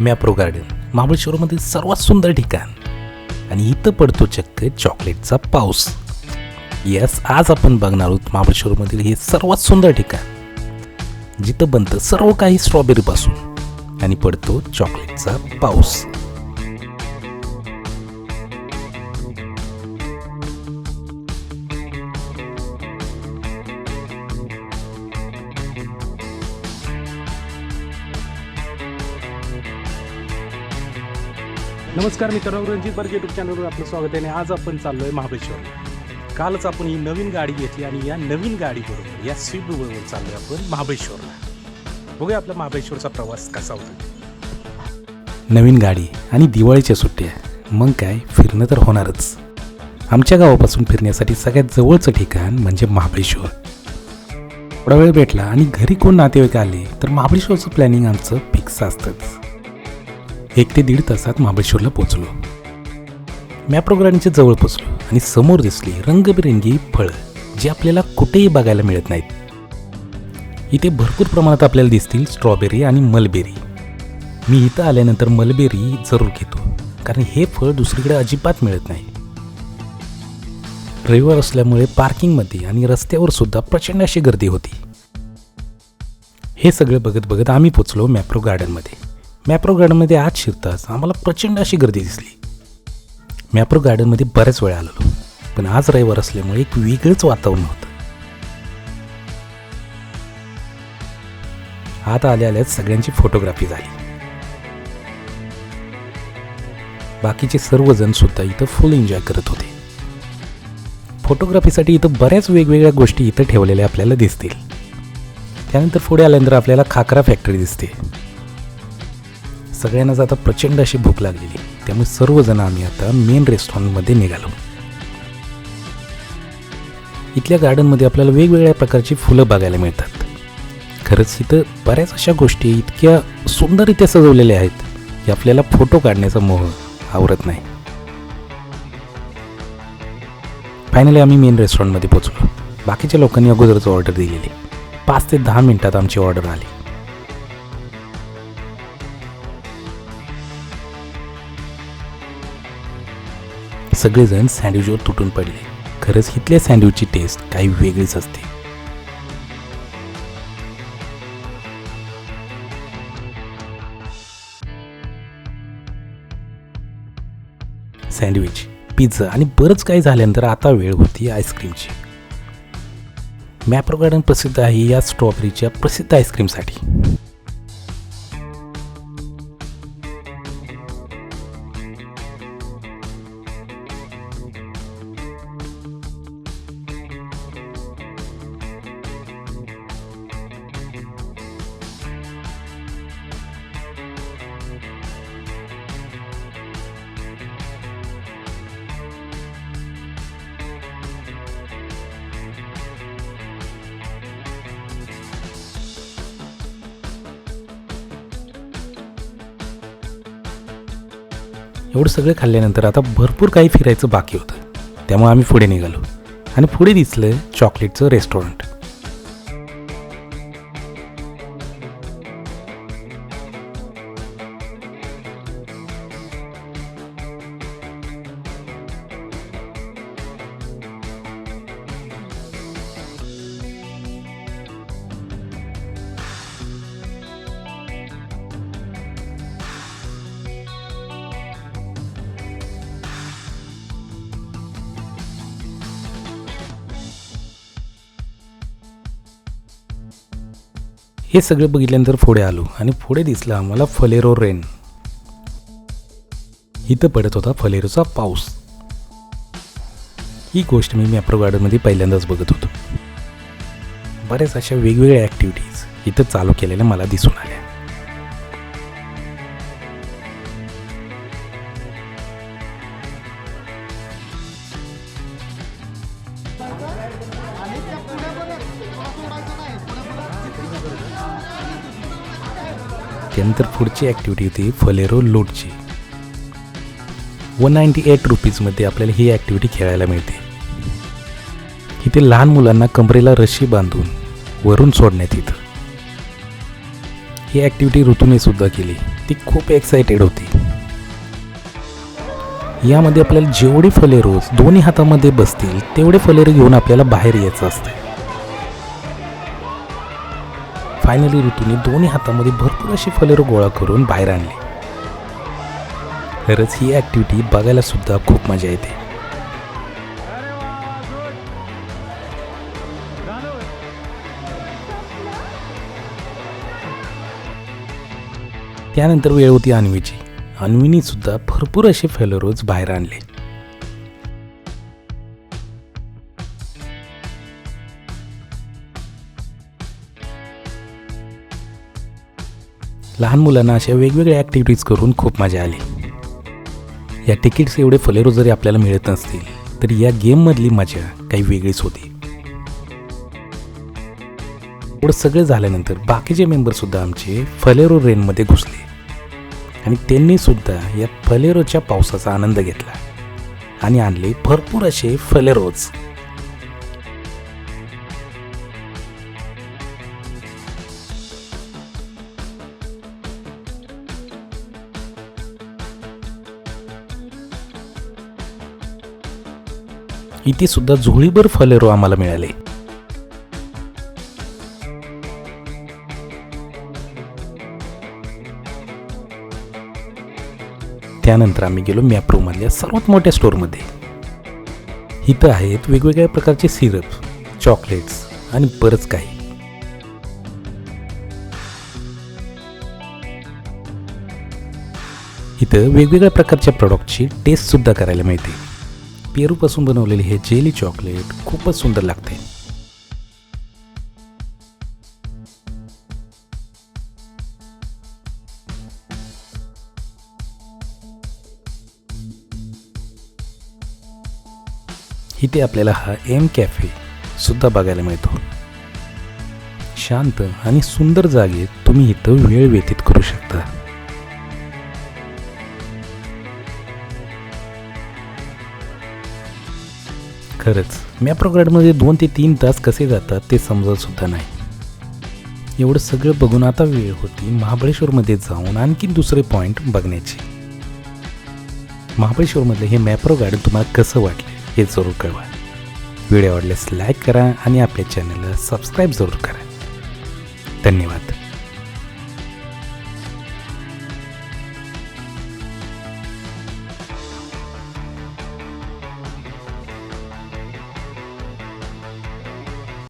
Mapro garden महाबळेश्वरमध्ये सर्वात सुंदर ठिकाण. आणि इथं पडतो चक्क चॉकलेटचा पाऊस. यस आज आपण बघणार आहोत महाबळेश्वरमधील हे सर्वात सुंदर ठिकाण. जिथं बनतं सर्व काही स्ट्रॉबेरीपासून आणि पडतो चॉकलेटचा पाऊस. नमस्कार मित्रांनो रणजित बार्ग युट्यूब चॅनलवर आपलं स्वागत आहे आणि आज आपण चाललोय महाबळेश्वर कालच आपण ही नवीन गाडी घेतली आणि या नवीन गाडीबरोबर या स्विफ्ट चाललो चाललोय आपण महाबळेश्वरला. बघूया आपला महाबळेश्वरचा प्रवास कसा होतो. नवीन गाडी आणि दिवाळीच्या सुट्ट्या मग काय फिरणं तर होणारच. आमच्या गावापासून फिरण्यासाठी सगळ्यात जवळचं ठिकाण म्हणजे महाबळेश्वर. थोडा वेळ भेटला आणि घरी कोण नातेवाईक आले तर महाबळेश्वरचं प्लॅनिंग आमचं फिक्स असतंच. एक ते दीड तासात महाबळेश्वरला पोचलो मॅप्रो गार्डनच्या जवळ पोचलो आणि समोर दिसली रंगबिरंगी फळं जी आपल्याला कुठेही बघायला मिळत नाहीत. इथे भरपूर प्रमाणात आपल्याला दिसतील स्ट्रॉबेरी आणि मलबेरी. मी इथं आल्यानंतर मलबेरी जरूर घेतो कारण हे फळ दुसरीकडे अजिबात मिळत नाही. रविवार असल्यामुळे पार्किंगमध्ये आणि रस्त्यावर सुद्धा प्रचंड अशी गर्दी होती. हे सगळं बघत बघत आम्ही पोचलो मॅप्रो गार्डनमध्ये. मॅप्रो गार्डनमध्ये आत शिरताच आम्हाला प्रचंड अशी गर्दी दिसली. मॅप्रो गार्डनमध्ये बऱ्याच वेळा आलेलो पण आज रविवार असल्यामुळे एक वेगळंच वातावरण होतं. आत आल्या आल्याच सगळ्यांची फोटोग्राफी झाली. बाकीचे सर्वजण सुद्धा इथं फुल एन्जॉय करत होते. फोटोग्राफीसाठी इथं बऱ्याच वेगवेगळ्या गोष्टी इथं ठेवलेल्या आपल्याला दिसतील. त्यानंतर पुढे आल्यानंतर आपल्याला खाकरा फॅक्टरी दिसते. सगळ्यांनाच आता प्रचंड अशी भूक लागलेली. त्यामुळे सर्वजण आम्ही आता मेन रेस्टॉरंटमध्ये निघालो. इथल्या गार्डनमध्ये आपल्याला वेगवेगळ्या प्रकारची फुलं बघायला मिळतात. खरंच इथं बऱ्याच अशा गोष्टी इतक्या सुंदररित्या सजवलेल्या आहेत की आपल्याला फोटो काढण्याचा मोह आवरत नाही. फायनली आम्ही मेन रेस्टॉरंटमध्ये पोचलो बाकीच्या लोकांनी अगोदरच ऑर्डर दिलेली. पाच ते दहा मिनिटात आमची ऑर्डर आली. सगळेजण सँडविचवर तुटून पडले. खरंच इथल्या सँडविचची टेस्ट काही वेगळीच असते. सँडविच पिझ्झा आणि बरंच काही झाल्यानंतर आता वेळ होती आईस्क्रीमची मॅप्रो गार्डन प्रसिद्ध आहे या स्ट्रॉबेरीच्या प्रसिद्ध आईस्क्रीमसाठी एवढं सगळं खाल्ल्यानंतर आता भरपूर काही फिरायचं बाकी होतं. त्यामुळे आम्ही पुढे निघालो. आणि पुढे दिसलं चॉकलेटचं रेस्टॉरंट हे सगळं बघितल्यानंतर पुढे आलो आणि पुढे दिसला आम्हाला फलेरो रेन. इथं पडत होता फलेरोचा पाऊस. ही गोष्ट मी मॅप्रो गार्डनमध्ये पहिल्यांदाच बघत होतो. बऱ्याच अशा वेगवेगळ्या ॲक्टिव्हिटीज इथं चालू केलेल्या मला दिसून आल्या. त्यानंतर पुढची ॲक्टिव्हिटी होती फलेरो लोटची. वन नाईन्टी एट रुपीजमध्ये आपल्याला ही ॲक्टिव्हिटी खेळायला मिळते. इथे लहान मुलांना कमरेला रशी बांधून वरून सोडण्यात येतं. ही ॲक्टिव्हिटी ऋतूने सुद्धा केली. ती खूप एक्सायटेड होती. यामध्ये आपल्याला जेवढे फले रोज दोन्ही हातामध्ये बसतील तेवढे फलेरे घेऊन आपल्याला बाहेर यायचं असतं फायनली ऋतूने दोन्ही हातामध्ये भरपूर अशी फलेरो गोळा करून बाहेर आणली. खरंच ही ॲक्टिव्हिटी बघायला सुद्धा खूप मजा येते. त्यानंतर वेळ होती अन्वीची. अन्वीनी सुद्धा भरपूर असे फेलोरोज बाहेर आणले. लहान मुलांना अशा वेगवेगळ्या ॲक्टिव्हिटीज करून खूप मजा आली. या तिकीट्स एवढे फलेरो जरी आपल्याला मिळत नसतील तरी या गेममधली मजा काही वेगळीच होती. एवढं सगळं झाल्यानंतर बाकीचे मेंबरसुद्धा आमचे फलेरो रेनमध्ये घुसले. आणि त्यांनी सुद्धा या फलेरोच्या पावसाचा आनंद घेतला. आणि आणले भरपूर असे फलेरोज. इथे सुद्धा झोळीभर फलेरो आम्हाला मिळाले. त्यानंतर आम्ही गेलो मॅप्रोमधल्या सर्वात मोठ्या स्टोअरमध्ये इथं आहेत वेगवेगळ्या प्रकारचे सिरप चॉकलेट्स आणि बरंच काही. इथं वेगवेगळ्या प्रकारच्या प्रॉडक्टची टेस्टसुद्धा करायला मिळते. पेरूपासून बनवलेले हे जेली चॉकलेट खूपच सुंदर लागते. इथे आपल्याला हा एम कॅफे सुद्धा बघायला मिळतो. शांत आणि सुंदर जागेत तुम्ही इथं वेळ व्यतीत करू शकता. खरंच. मॅप्रो गार्डमध्ये दोन ते तीन तास कसे जातात ते समजत सुद्धा नाही. एवढं सगळं बघून आता वेळ होती महाबळेश्वरमध्ये जाऊन आणखी दुसरे पॉईंट बघण्याची. महाबळेश्वरमधलं हे मॅप्रो गार्डन तुम्हाला कसं वाटलं हे जरूर कळवा. व्हिडिओ आवडल्यास लाईक करा आणि आपल्या चॅनलला सबस्क्राईब जरूर करा. धन्यवाद.